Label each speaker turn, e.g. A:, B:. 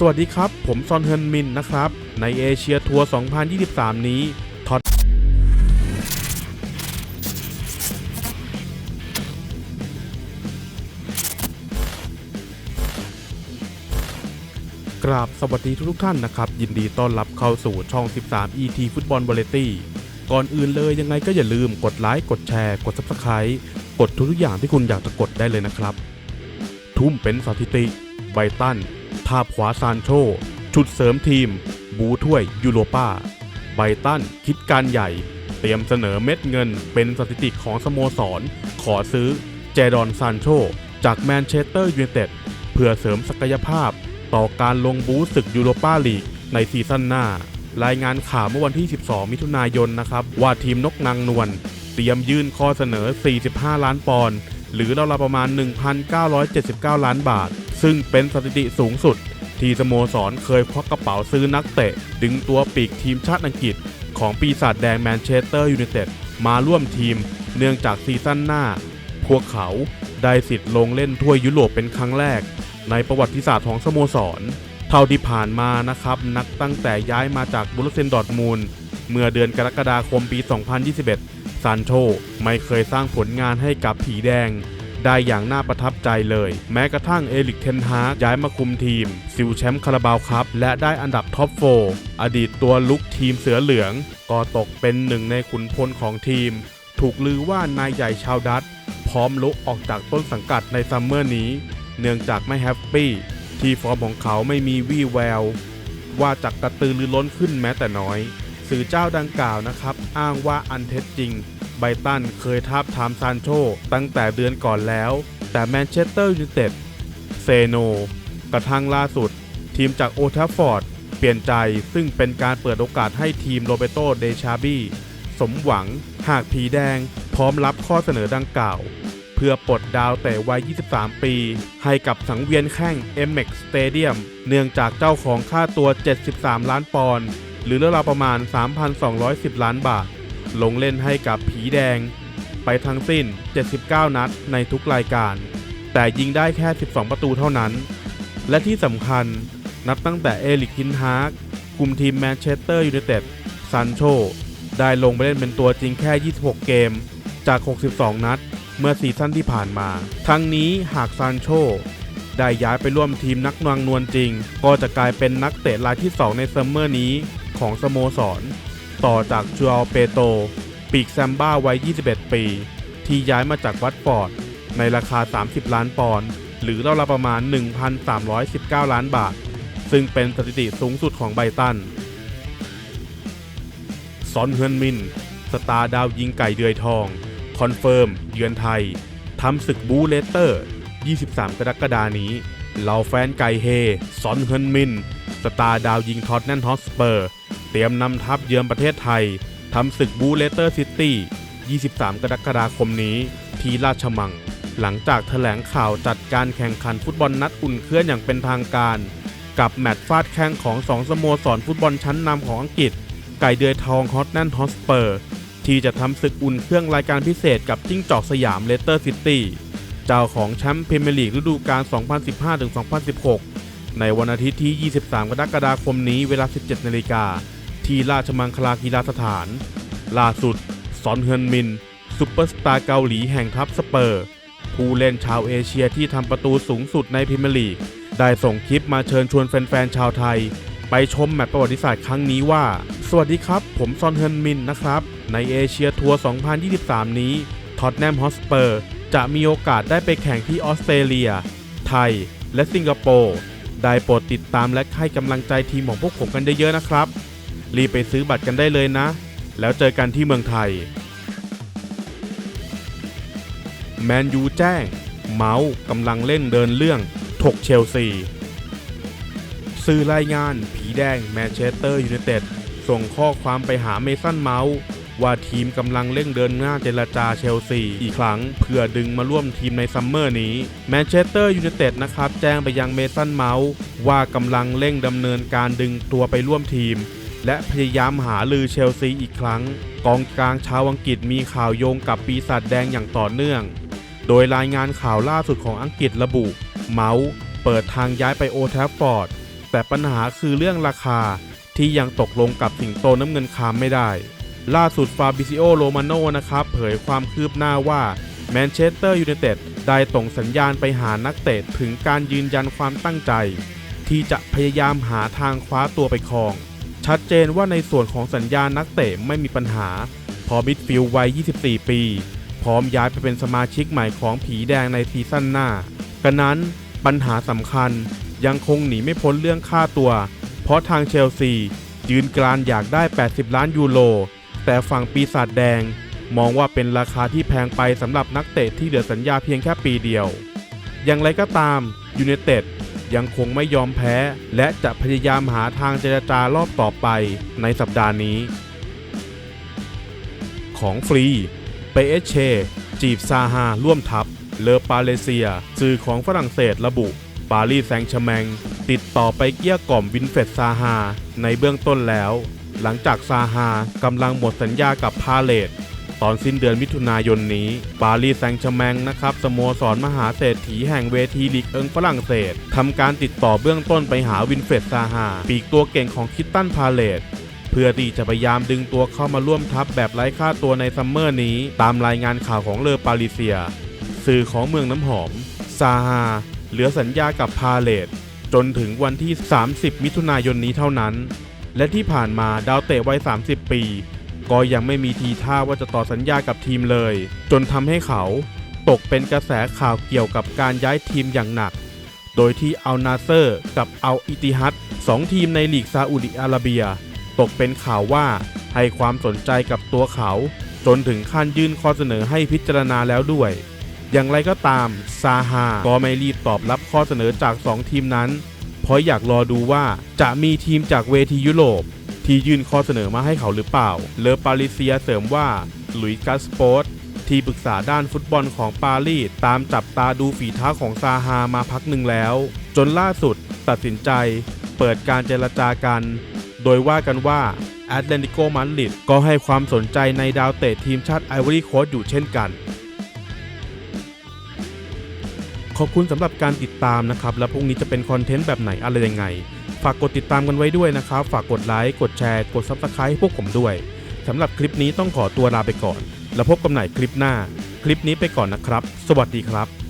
A: สวัสดีครับ ผมซอนเฮินมินนะครับ ในเอเชียทัวร์ 2023 นี้ท็อตกราบสวัสดีทุกท่านนะครับ ยินดีต้อนรับเข้าสู่ช่อง 13 ET ฟุตบอลบอลเลตี้ก่อนอื่นเลยยังไงก็อย่าลืมกดไลค์กดแชร์ กด Subscribe กดทุกๆอย่างที่คุณอยากจะกดได้เลยนะครับ ทุ่มเป็นสถิติไบตัน ทาบขวาซานโชชุดเสริมทีม บูถ้วยยูโรปาไบตันคิดการใหญ่ เตรียมเสนอเม็ดเงินเป็นสถิติของสโมสร ขอซื้อเจดอนซานโชจากแมนเชสเตอร์ยูไนเต็ดเพื่อเสริมศักยภาพ ต่อการลงบูศึกยูโรปาลีกในซีซั่นหน้า รายงานข่าวเมื่อวันที่ 12 มิถุนายนนะครับ ว่าทีมนกนางนวลเตรียมยื่นข้อเสนอ 45 ล้านปอนด์หรือราวๆประมาณ 1,979 ล้านบาท ซึ่งเป็นสถิติสูงสุด ที่สโมสรเคยควักกระเป๋าซื้อนักเตะ ดึงตัวปีกทีมชาติอังกฤษ ของปีศาจแดงแมนเชสเตอร์ยูไนเต็ดมาร่วมทีม เนื่องจากซีซั่นหน้า พวกเขาได้สิทธิ์ลงเล่นถ้วยยุโรปเป็นครั้งแรก ในประวัติศาสตร์ของสโมสร เท่าที่ผ่านมานะครับ นักตั้งแต่ย้ายมาจากบุรุเซนดอร์ทมูลเมื่อเดือนกรกฎาคมปี 2021 ซานโชไม่เคยสร้างผลงานให้กับผีแดง ได้อย่างน่าประทับใจเลย แม้กระทั่งเอลิกเทนฮากย้ายมาคุมทีม ซิลแชมป์คาราบาวครับ และได้อันดับท็อปโฟร์อดีตตัวลุกทีมเสือเหลือง ก็ตกเป็นหนึ่งในขุนพลของทีม ถูกลือว่านายใหญ่ชาวดัตพร้อมลุกออกจากต้นสังกัดในซัมเมอร์นี้ เนื่องจากไม่แฮปปี้ที่ฟอร์มของเขาไม่มีวี่แวว ว่าจากกระตือรือร้นขึ้นแม้แต่น้อย สื่อเจ้าดังกล่าวนะครับ อ้างว่าอันเท็จจริง ไบตันเคยทาบทามซานโชตั้งแต่เดือนก่อนแล้ว แต่แมนเชสเตอร์ยูไนเต็ดเซโน กระทั่งล่าสุด ทีมจากโอทัฟฟอร์ด เปลี่ยนใจซึ่งเป็นการเปิดโอกาสให้ทีมโรเบโตเดชาบี้สมหวังหากผีแดง พร้อมรับข้อเสนอดังกล่าว เพื่อปลดดาวแต่วัย 23 ปี ให้กับสังเวียนแข่ง MX Stadium เนื่องจากเจ้าของค่าตัว 73 ล้านปอนด์หรือราวๆประมาณ 3,210 ล้านบาท ลงเล่นให้กับผีแดง ไปทั้งสิ้น 79 นัดในทุกรายการ แต่ยิงได้แค่ 12 ประตูเท่านั้น และที่สำคัญนับตั้งแต่เอลิกทินฮาร์กคุมทีมแมนเชสเตอร์ยูไนเต็ดซันโชได้ลงไปเล่นเป็นตัวจริงแค่ 26 เกม จาก 62 นัด เมื่อซีซั่นที่ผ่านมา ทั้งนี้หากซานโชได้ย้ายไปร่วมทีมนักนวงนวลจริง ก็จะกลายเป็นนักเตะรายที่ 2 ในซัมเมอร์นี้ของสโมสร ต่อจากจูอัลเปโต ปีกแซมบ้าวัย 21 ปี ที่ย้ายมาจากวัตฟอร์ด ในราคา 30 ล้านปอนด์หรือราวๆประมาณ 1,319 ล้านบาท ซึ่งเป็นสถิติสูงสุดของไบตัน ซอนเฮือนมิน สตาร์ดาวยิงไก่เดือยทอง คอนเฟิร์ม เยือนไทยทำศึกบูเลเตอร์ 23 กรกฎานี้เหล่าแฟนไก่เฮ ซอนเฮือนมิน สตาร์ดาวยิงท็อตแนนฮอสเปอร์ เตรียมนำทัพเยือนประเทศไทยทำศึกบูเลเตอร์ซิตี้ 23 กรกฎาคมนี้ ที่ราชมัง หลังจากแถลงข่าวจัดการแข่งขันฟุตบอลนัดอุ่นเครื่องอย่างเป็นทางการ กับแมตช์ฟาดแข้งของสองสโมสรฟุตบอลชั้นนำของอังกฤษ ไก่เดือยทองฮอตแนนฮอสเปอร์ ที่จะทำศึกอุ่นเครื่องรายการพิเศษกับจิ้งจอกสยามเลสเตอร์ซิตี้เจ้าของแชมป์พรีเมียร์ลีกฤดูกาล 2015-2016 ในวันอาทิตย์ที่ 23 กรกฎาคมนี้เวลา 17 นาฬิกา ที่ราชมังคลากีฬาสถาน ล่าสุดซอนเฮือนมินซุปเปอร์สตาร์เกาหลีแห่งทัพสเปอร์ ผู้เล่นชาวเอเชียที่ทำประตูสูงสุดในพรีเมียร์ลีก ได้ส่งคลิปมาเชิญชวนแฟนๆชาวไทย ไปชมแมตช์ประวัติศาสตร์ครั้งนี้ว่า สวัสดีครับ ผมซอนเฮินมินนะครับ ในเอเชียทัวร์ 2023 นี้ท็อตแนมฮอสเปอร์จะมีโอกาสได้ไปแข่งที่ออสเตรเลีย ไทย และสิงคโปร์ได้โปรดติดตามและให้กำลังใจทีมของพวกผมกันเยอะๆนะครับ รีบไปซื้อบัตรกันได้เลยนะ แล้วเจอกันที่เมืองไทย แมนยูแจ้ง เมาส์กำลังเล่นเดินเรื่อง ถกเชลซีสื่อรายงาน ผีแดงแมนเชสเตอร์ยูไนเต็ดส่งข้อความไปหาเมสันเมาส์ว่าทีมกำลังเร่งเดินหน้าเจรจาเชลซีอีกครั้งเพื่อดึงมาร่วมทีมในซัมเมอร์นี้แมนเชสเตอร์ยูไนเต็ดนะครับ แจ้งไปยังเมสันเมาส์ว่ากำลังเร่งดำเนินการดึงตัวไปร่วมทีม และพยายามหาลือเชลซีอีกครั้ง กองกลางชาวอังกฤษมีข่าวโยงกับปีศาจแดงอย่างต่อเนื่อง โดยรายงานข่าวล่าสุดของอังกฤษระบุ เมาส์เปิดทางย้ายไปโอแทฟฟอร์ด แต่ปัญหาคือเรื่องราคาที่ยังตกลงกับสิงโตน้ำเงินคามไม่ได้ ล่าสุดฟาบิซิโอโรมาโนนะครับ เผยความคืบหน้าว่าแมนเชสเตอร์ยูไนเต็ดได้ส่งสัญญาณไปหานักเตะถึงการยืนยันความตั้งใจ ที่จะพยายามหาทางคว้าตัวไปครอง ชัดเจนว่าในส่วนของสัญญานักเตะไม่มีปัญหา พอมิดฟิลด์วัย 24 ปี พร้อมย้ายไปเป็นสมาชิกใหม่ของผีแดงในซีซั่นหน้ากันนั้นปัญหาสำคัญยังคงหนีไม่พ้นเรื่องค่าตัว เพราะทางเชลซียืนกรานอยากได้ 80 ล้านยูโร แต่ฝั่งปีศาจแดง มองว่าเป็นราคาที่แพงไปสำหรับนักเตะที่เหลือสัญญาเพียงแค่ปีเดียว อย่างไรก็ตามยูไนเต็ด ยังคงไม่ยอมแพ้ และจะพยายามหาทางเจรจารอบต่อไปในสัปดาห์นี้ ของฟรีเปเอเช จีบซาฮาร่วมทัพ เลอปาเลเซีย สื่อของฝรั่งเศสระบุ ปารีสแซงต์แชแมง ติดต่อไปเกี้ยกล่อมวินเฟรดซาฮาในเบื้องต้นแล้ว หลังจากซาฮากำลังหมดสัญญากับพาเลต ตอนสิ้นเดือนมิถุนายนนี้ ปารีสแซงต์แชร์แมงนะครับสโมสรมหาเศรษฐีแห่งเวทีลีกเอิงฝรั่งเศสทำการติดต่อเบื้องต้นไปหาวินเฟรดซาฮาปีกตัวเก่งของคิตตันพาเลตเพื่อที่จะพยายามดึงตัวเข้ามาร่วมทัพแบบไร้ค่าตัวในซัมเมอร์นี้ ตามรายงานข่าวของเลอปาริเซีย สื่อของเมืองน้ำหอม ซาฮาเหลือสัญญากับพาเลตจนถึงวันที่ 30 มิถุนายนนี้เท่านั้น และที่ผ่านมาดาวเตะวัย 30 ปี ก็ยังไม่มีทีท่าว่าจะต่อสัญญากับทีมเลย จนทำให้เขาตกเป็นกระแสข่าวเกี่ยวกับการย้ายทีมอย่างหนัก โดยที่อัลนาเซอร์กับอัลอิติฮัดสองทีมในลีกซาอุดิอาระเบีย ตกเป็นข่าวว่าให้ความสนใจกับตัวเขา จนถึงขั้นยื่นข้อเสนอให้พิจารณาแล้วด้วย อย่างไรก็ตามซาฮาก็ไม่รีบตอบรับข้อเสนอจาก 2 ทีมนั้น เพราะอยากรอดูว่าจะมีทีมจากเวทียุโรป ที่ยื่นข้อเสนอมาให้เขาหรือเปล่า เลอปาริเซียเสริมว่าหลุยส์กัสโปสที่ปรึกษาด้านฟุตบอลของปารีสตามจับตาดูฝีเท้าของซาฮามาพักหนึ่งแล้ว จนล่าสุดตัดสินใจ เปิดการเจรจากัน โดยว่ากันว่าแอตเลติโกมาดริดก็ให้ความสนใจในดาวเตะทีมชาติไอวอรี่โคสต์อยู่เช่นกัน ขอบคุณสำหรับการติดตามนะครับ แล้วพรุ่งนี้จะเป็นคอนเทนต์แบบไหนอะไรยังไงากกดติดตามกันไว้ด้วยนะครับ ฝากกดไลค์ กดแชร์ กด Subscribe ให้พวกผมด้วยสำหรับคลิปนี้ต้องขอตัวลาไปก่อน แล้วพบกันใหม่คลิปหน้า คลิปนี้ไปก่อนนะครับ สวัสดีครับ